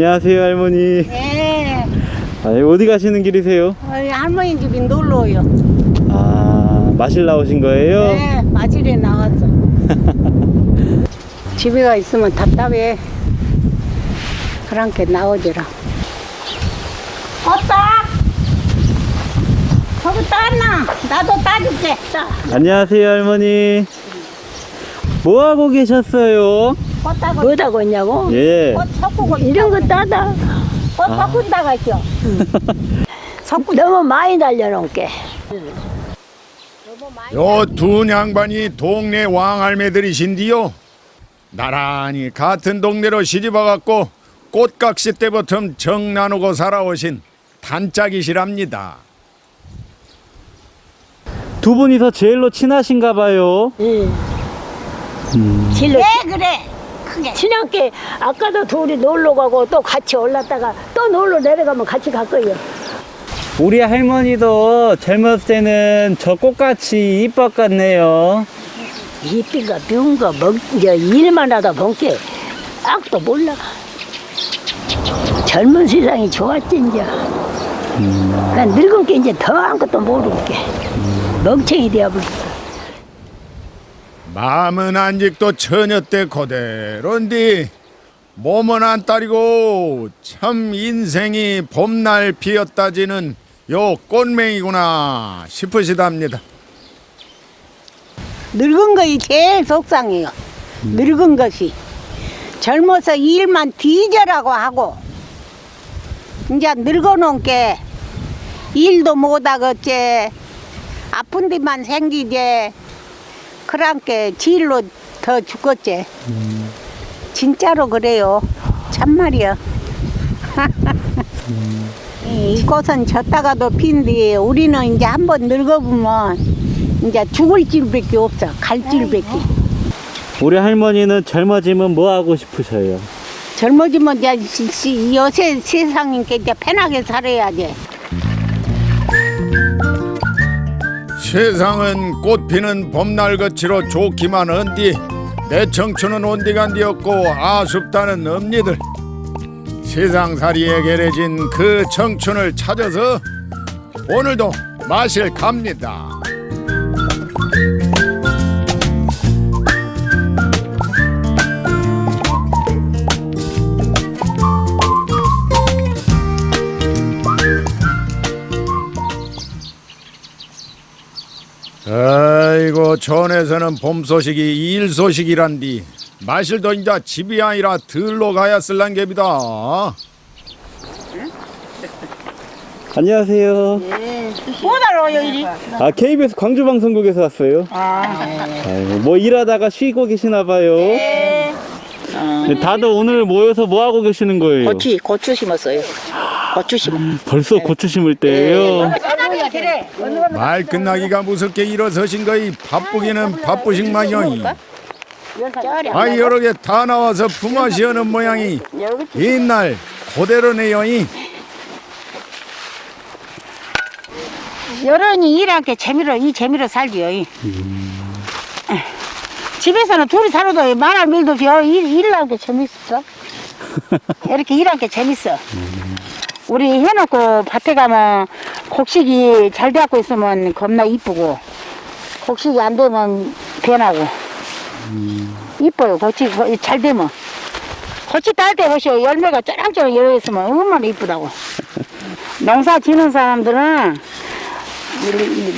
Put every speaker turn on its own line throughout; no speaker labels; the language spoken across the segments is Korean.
안녕하세요 할머니.
네.
아, 어디 가시는 길이세요?
어이, 할머니 집이 놀러 오요.
아 마실 나오신 거예요?
네, 마질에 나왔어. 집에 가 있으면 답답해. 그랑께 나오지라. 어따! 저기 따나? 나도 따줄게. 따.
안녕하세요 할머니. 뭐 하고 계셨어요?
꽃다고
뭐다고 했냐고?
예.
꽃 섞고
이런 거 따다.
꽃 섞은다가 있죠. 섞고
너무 많이 달려놓은 게.
요 두 양반이 동네 왕할매들이신디요. 나란히 같은 동네로 시집와갖고 꽃각시 때부터 정 나누고 살아오신 단짝이시랍니다.
두 분이서 제일로 친하신가 봐요.
응. 질러
왜 그래? 크게.
친하게 아까도 둘이 놀러 가고 또 같이 올랐다가 또 놀러 내려가면 같이 갈 거예요.
우리 할머니도 젊었을 때는 저 꽃같이 이뻤겠네요.
이삐가 병거 먹, 이제 일만 하다 본게 악도 몰라. 젊은 세상이 좋았지 이제. 그러니까 늙은 게 이제 더 아무것도 모르는 게. 멍청이 되어버렸어.
마음은 아직도 처녀 때 그대로인데 몸은 안 따리고 참 인생이 봄날 피었다지는 요 꽃맹이구나 싶으시답니다.
늙은 것이 제일 속상해요. 늙은 것이. 젊어서 일만 뒤져라고 하고, 이제 늙어놓은 게 일도 못하겠지, 아픈 데만 생기지, 그랑께 질로 더 죽겠지. 진짜로 그래요. 참말이야. 이 꽃은 졌다가도 핀데 우리는 이제 한 번 늙어보면 이제 죽을 길밖에 없어. 갈 길밖에.
우리 할머니는 젊어지면 뭐 하고 싶으셔요?
젊어지면 이제 시- 시- 요새 세상이니까 이제 편하게 살아야지.
세상은 꽃 피는 봄날 거치로 좋기만 한디 내 청춘은 온디간디였고 아쉽다는 엄니들. 세상살이에 게래진 그 청춘을 찾아서 오늘도 마실 갑니다 아이고 전에서는 봄 소식이 일 소식이란디 마실도 인자 집이 아니라 들로 가야 쓸란개비다
안녕하세요.
못 알아요, 이리.
아 KBS 광주 방송국에서 왔어요. 아이고, 뭐 일하다가 쉬고 계시나 봐요. 네, 다들 오늘 모여서 뭐 하고 계시는 거예요?
고추 고추 심었어요. 고추 심어.
벌써 고추 심을 때예요.
말 끝나기가 무섭게 일어서신 거이 바쁘기는 바쁘신마녀이 아 여러 개 다 나와서 품앗이하는 모양이 옛날 그대로네요이
여론이 일하게 재미로, 이 재미로 살지요. 이. 집에서는 둘이 살아도 말할 일도 없이 어, 일, 일하는 게 재밌어. 이렇게 일하는 게 재밌어. 우리 해놓고 밭에 가면 곡식이 잘 되고 있으면 겁나 이쁘고 곡식이 안 되면 변하고 이뻐요. 곡식 잘 되면 고치 딸때 보시오 열매가 쩌랑쩌랑 열어있으면 얼마나 이쁘다고. 농사 지는 사람들은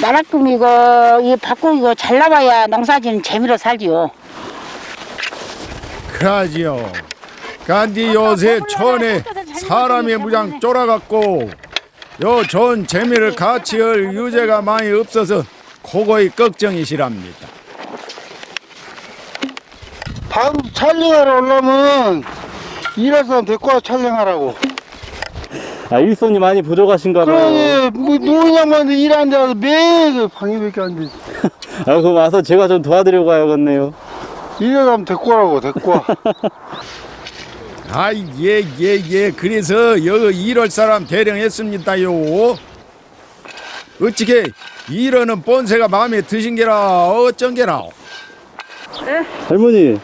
나락금이고 이 밭고기고 잘 나와야 농사 지는 재미로 살지요.
그러지요 간디 요새 촌에 사람이 무장 쫄아갖고 요 좋은 재미를 같이 할 유재가 많이 없어서 그거이 걱정이시랍니다
다음 촬영하러 오려면 사람 데리고 와서 촬영하라고.
아 일손이 많이 부족하신가 봐요.
그러니 뭐 노인 양반들 일하는 데 가서 매일 방해밖에 안 돼.
아 그럼 와서 제가 좀 도와드리고 가야겠네요.
사람 데리고 와라고 데리고 와.
아, 예, 예, 예. 그래서 여기 일할 사람 대령했습니다요. 어찌게 이러는 본세가 마음에 드신 게라 어쩐 게라.
할머니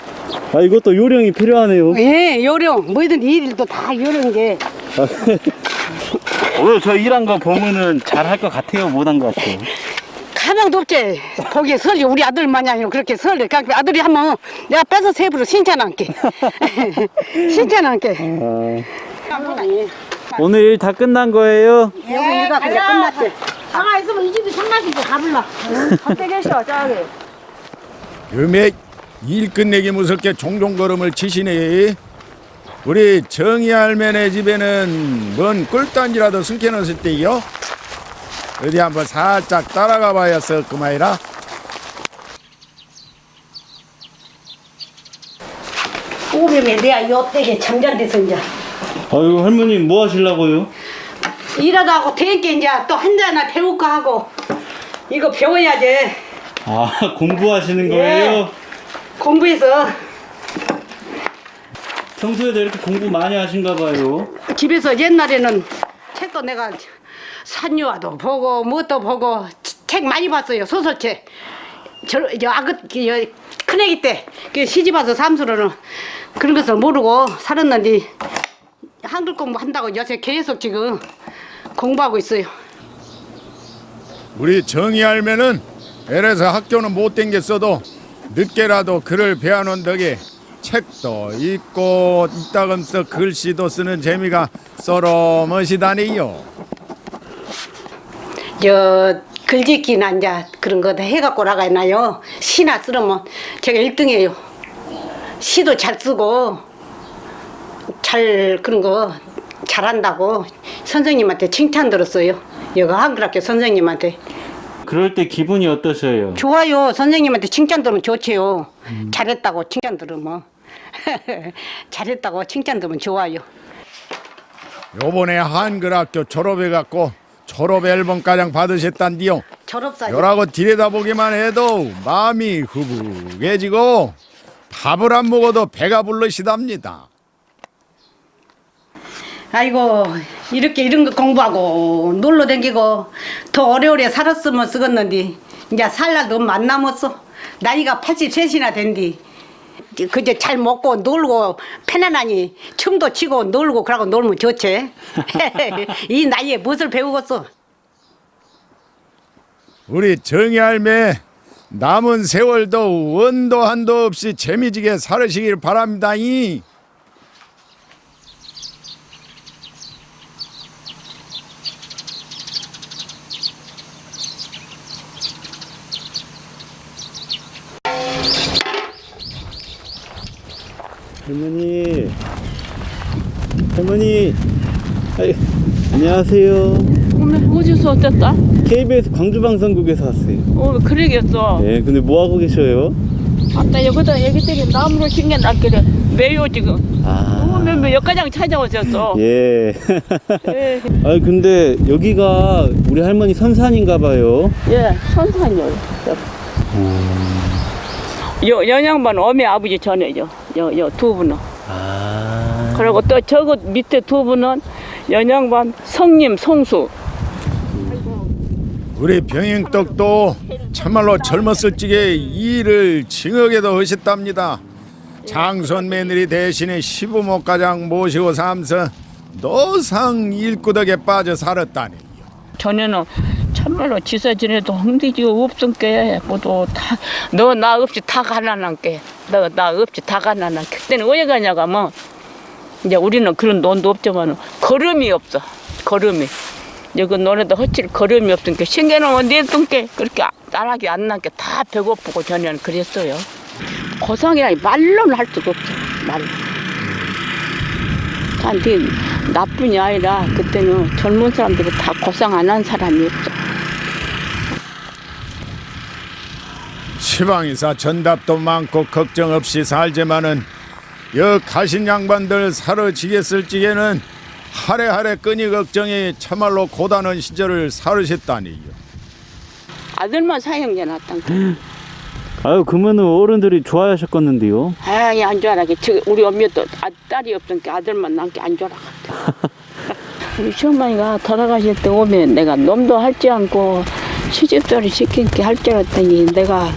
아, 이것도 요령이 필요하네요.
예, 요령. 뭐든 일도 다 요령 게.
오늘 저 일한 거 보면은 잘 할 것 같아요? 못한 것 같아요?
가망도 없지. 거기에 설리 우리 아들 마냥 그렇게 설리. 그러니까 아들이 하면 내가 빼서 세부로 신천할게. 신천할게.
오늘 일 다 끝난 거예요?
여기 일가 그냥 끝났지.
가만히 있으면 이 집이 손맛이지 가불라.
어때 계셔, 저기.
금액 일 끝내기 무섭게 종종 걸음을 치시네. 우리 정희 할매네 집에는 뭔 꿀단지라도 숨겨 넣었을 때요. 어디 한번 살짝 따라가 봐야서 그만이라.
오면에 내가 요때게 잠잔데서 이제.
아유, 할머님 뭐 하시려고요?
일하다 하고 되게 이제 또 한자나 배울까 하고. 이거 배워야지.
아, 공부하시는 거예요?
공부해서
평소에도 이렇게 공부 많이 하신가 봐요.
집에서 옛날에는 책도 내가 산유화도 보고 뭣도 보고 책 많이 봤어요 소설책 저, 저 아그 그, 여, 큰애기 때그 시집 와서 삼수로는 그런 것을 모르고 살았는데 한글 공부 한다고 요새 계속 지금 공부하고 있어요
우리 정희 할매는 애래서 학교는 못 댕겼어도 늦게라도 글을 배워놓은 덕에 책도 읽고 이따금서 글씨도 쓰는 재미가 썰어 멋이다니요.
저 글짓기나 이제 그런 거 다 해갖고 나가나요? 시나 쓰려면 제가 1등이에요. 시도 잘 쓰고 잘 그런 거 잘한다고 선생님한테 칭찬 들었어요. 여기 한글학교 선생님한테.
그럴 때 기분이 어떠셔요?
좋아요. 선생님한테 칭찬 들으면 좋지요. 잘했다고 칭찬 들으면. 잘했다고 칭찬 들으면 좋아요.
요번에 한글학교 졸업해갖고 졸업 앨범 가장 받으셨단디요.
졸업사진
요라고 들여다보기만 해도 마음이 후북해지고 밥을 안 먹어도 배가 불러시답니다.
아이고 이렇게 이런 거 공부하고 놀러 다니고 더 오래오래 살았으면 쓰겠는데 이제 살 날도 안 남았어 나이가 83이나 된디 그저 잘 먹고 놀고 편안하니 춤도 치고 놀고 그러고 놀면 좋지 이 나이에 무엇을 배우겠어
우리 정희 할매 남은 세월도 원도 한도 없이 재미지게 살으시길 바랍니다이.
할머니. 할머니. 아이, 안녕하세요.
오늘 어디서 어땠다?
KBS 광주방송국에서 왔어요.
어, 그러겠어.
네, 근데 뭐 하고 계셔요?
아따, 여기다 애기들이 나무를 심겨놨길래 왜요, 지금?
아.
오면 뭐 역가장 찾아오셨어.
예.
예,
아니 근데 여기가 우리 할머니 선산인가 봐요.
예, 선산이요. 요, 연양반 어미 아버지 전에요. 요, 요두 분은.
아.
그리고 또 저거 밑에 두 분은 연양반 성님, 성수.
우리 병행떡도 참말로 젊었을 적에 일을 징하게도 하셨답니다. 장손 며느리 대신에 시부모 가장 모시고 삼서 노상 일구덕에 빠져 살았다니.
전에는 참말로 지사 지내도 흥미지 없던 게 모두 다 너 나 없이 다 가난한 게 너나 없이 다 가난한 게 그때는 왜 가냐고 하면 이제 우리는 그런 돈도 없지만 걸음이 없어. 걸음이. 여기 너네도 허칠 걸음이 없던 게 신경은 어디 있던 게 그렇게 나락이 안난게다 배고프고 전에는 그랬어요. 고상이라 말로는 할 수가 없어. 말로 근데 나뿐이 아니라 그때는 젊은 사람들이 다 고상 안 한 사람이 없어
시방이사 전답도 많고 걱정 없이 살지만은 여 가신 양반들 사러지겠을 적에는 하래하래 끈이 걱정이 참말로 고단한 시절을 살으셨다니요.
아들만 사형제 났단 거.
아유 그러면은 어른들이 좋아하셨겠는데요.
아이 안 좋아라게 저 우리 엄마도 아, 딸이 없던 게 아들만 난게안 좋아라갔대. 우리 시어머니가 돌아가실 때 오면 내가 놈도 할지 않고 시집살이 시킨 게할줄 알았더니 내가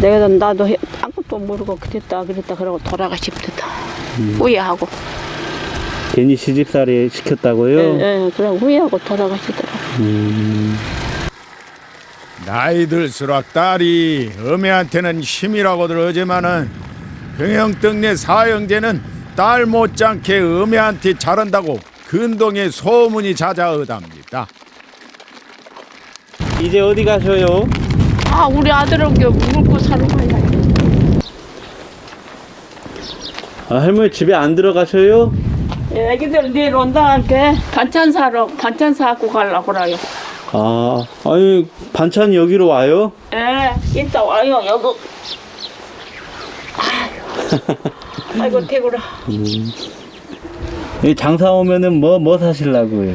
내가 나도 해- 아무것도 모르고 그랬다 그랬다 그러고 돌아가십니다. 후회하고.
괜히 시집살이 시켰다고요?
예, 예, 그럼 후회하고 돌아가시더라고.
나이 들수록 딸이 어머니한테는 힘이라고들 하지만은 병영떡네 사형제는 딸 못지않게 어머니한테 잘한다고 근동에 소문이 자자하답니다.
이제 어디 가셔요?
아, 우리 아들은 게 물고 사러 가야 돼.
아, 할머니 집에 안 들어가셔요?
예, 애기들 내일 온다니까 반찬 사러, 반찬 사갖고 가려고 그래요.
아, 아니 반찬이 여기로 와요?
예, 이따 와요, 여기. 아이고, 아이고, 대구라.
여기 장사 오면은 뭐 뭐 사실라고요?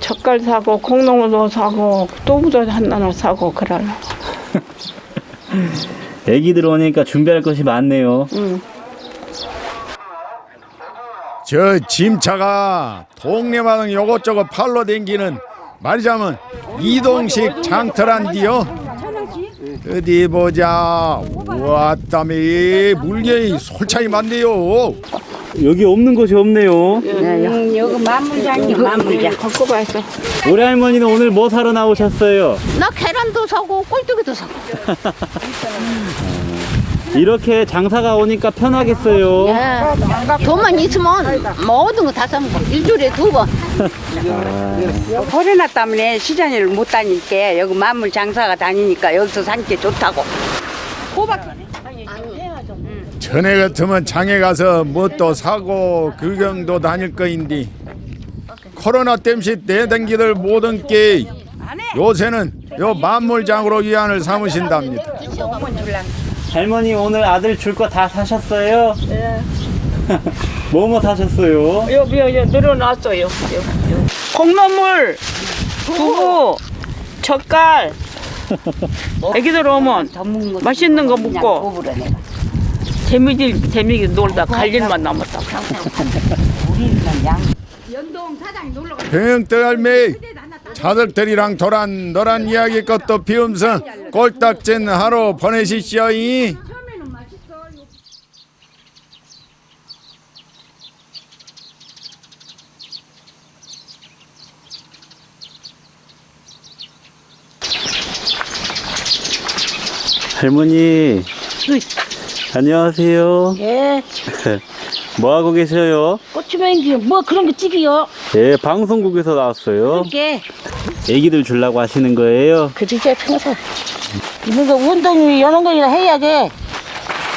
젓갈 사고, 콩나물도 사고, 또부도 하나 사고, 그러려.
애기들 오니까 준비할 것이 많네요.
응.
저 짐차가 동네마다 요것저것 팔러 댕기는 말하자면 이동식 장터란디요. 어디 보자. 왔다미 물건이 솔차이 많네요.
여기 없는 곳이 없네요.
여기 만물장이 만물장.
갖고 가있어.
우리 할머니는 오늘 뭐 사러 나오셨어요?
나 계란도 사고 꼴뚜기도 사고.
이렇게 장사가 오니까 편하겠어요.
돈만 있으면 모든 거 다 사먹어. 일주일에 두 번.
코로나 때문에 시장을 못 다니니까 여기 만물 장사가 다니니까 여기서 사는 게 좋다고.
전에 같으면 장에 가서 뭐또 사고 구경도 다닐 거인데 코로나 땜시 내댕기들 모든 게 요새는 요 만물장으로 위안을 삼으신답니다.
할머니 오늘 아들 줄 거 다 사셨어요? 네. 뭐뭐 사셨어요?
여기, 여기 여기. 콩나물, 두부, 젓갈. 애기들 오면 맛있는 거 먹고 재미질 재미게 놀다 갈 일만 남았다.
병영떡 할매 자석들이랑 도란 노란 이야기 것도 비우면서 꼴딱진 하루 보내시시오이.
할머니. 안녕하세요.
예,
뭐 하고 계셔요?
꼬치맹기 뭐 그런 거 찍이요.
예, 방송국에서 나왔어요.
이게
애기들 주려고 하시는 거예요?
그러자 평소. 이런 거 운동이 이런 거이나 해야지.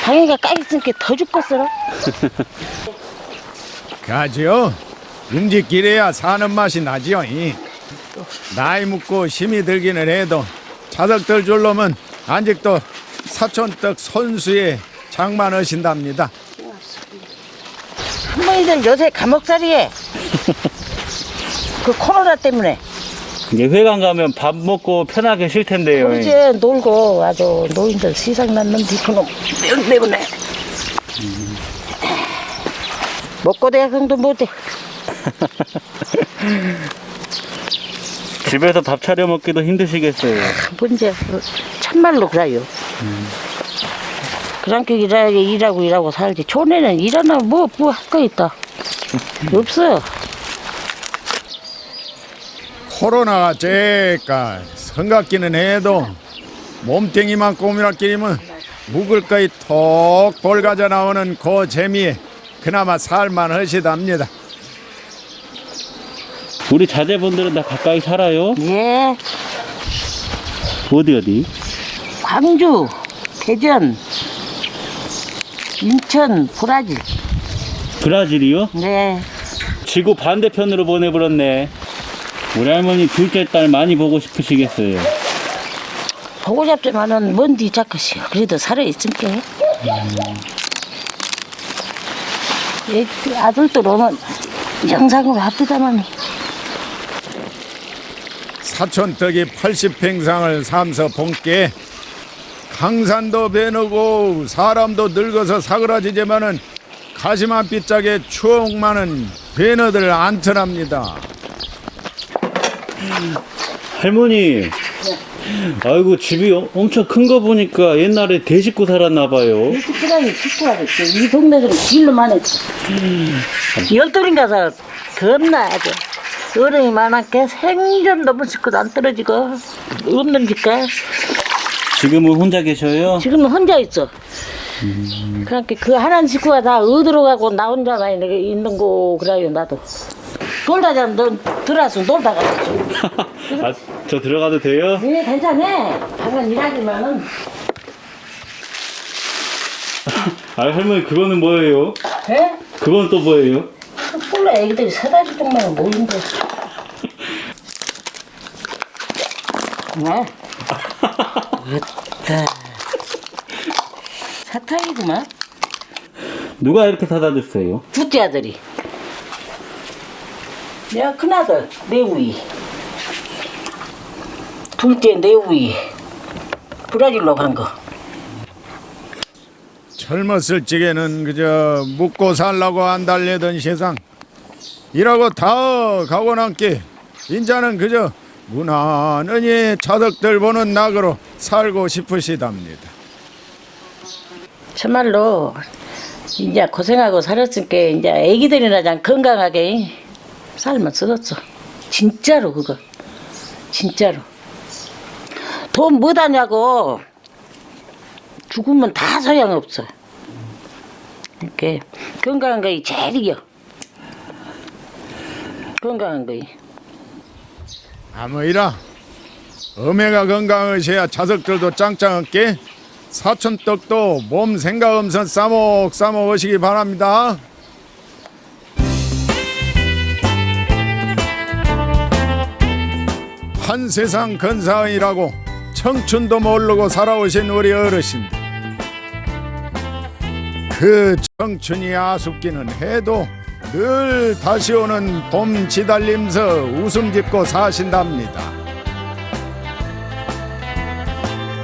방해가 까있으니까 더 죽겠어.
가지요. 움직이래야 사는 맛이 나지요. 이. 나이 먹고 힘이 들기는 해도 자석들 줄로면 아직도 사촌떡 손수에 장만하신답니다.
할머니들 요새 감옥살이에. 그 코로나 때문에.
이제 회관 가면 밥 먹고 편하게 쉴 텐데요.
이제 놀고 아주 노인들 시상 났는데 그놈 면 때문에. 먹고 대학생도 못해.
집에서 밥 차려 먹기도 힘드시겠어요.
문제 참말로 그래요. 그렇게 일하게 일하고 일하고 살지. 촌에는 일하나 뭐뭐 할 거 있다. 없어.
코로나가 제까 성같기는 해도 몸뚱이만 꼬미락 끼리면 묵을 거이 톡 볼가져 나오는 그 재미에 그나마 살만 하시답니다.
우리 자제분들은 다 가까이 살아요?
예.
어디 어디?
광주, 대전, 인천, 브라질.
브라질이요?
네.
지구 반대편으로 보내버렸네. 우리 할머니 둘째 딸 많이 보고 싶으시겠어요.
보고 잡지만은 먼디 자크시요. 그래도 살아있을게. 예, 그 아들들은 영상으로 합디다만
사촌 떡이 80평상을 삼서 본께 강산도 배너고 사람도 늙어서 사그라지지만은 가시만 빗짝에 추억만은 배너들 않더랍니다.
할머니, 아이고 집이 어- 엄청 큰 거 보니까 옛날에 대식구 살았나 봐요.
식구랑이 식구하고 있어. 이 동네들은 길로만 했어. 열둘인가서 겁나 아주. 어른이 많았게 생전도 못 식구도 안 떨어지고 없는 집가
지금은 혼자 계셔요?
지금은 혼자 있어. 그러니까 그 하나는 식구가 다 어디로 가고 나 혼자만 있는- 거 그래요 나도. 놀다 자면 너 들어와서 놀다 가.
아, 저 들어가도 돼요?
네 괜찮아. 방은 일하지만은
아, 할머니 그거는 뭐예요?
에?
그건 또 뭐예요?
몰라 애기들이 사다 줄 동안은 모인데. 네. 됐다. 사탕이구만.
누가 이렇게 사다 줬어요?
둘째 아들이. 내가 큰아들, 내 우이. 둘째 내 우이. 브라질로 간 거.
젊었을 적에는 그저 묵고 살라고 안 달래던 세상 일하고 다 가고 남게 인자는 그저 무난하니 자덕들 보는 낙으로 살고 싶으시답니다.
참말로 이제 고생하고 살았으니까 이제 애기들이나 좀 건강하게 살면 쓰겠어. 진짜로 그거. 진짜로. 돈 뭐하냐고 죽으면 다 소용없어. 이렇게 건강한 거이 제일 이겨. 건강한 거이.
아무이라 어메가 건강하셔야 자석들도 짱짱하게 사촌떡도 몸 생각 없선 싸먹 싸먹 오시기 바랍니다. 한 세상 근사이라고 청춘도 모르고 살아오신 우리 어르신들 그 청춘이 아쉽기는 해도 늘 다시 오는 봄 지달림서 웃음 짓고 사신답니다.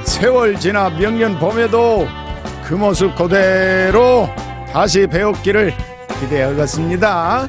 세월 지나 명년 봄에도 그 모습 그대로 다시 배웠기를 기대하겠습니다.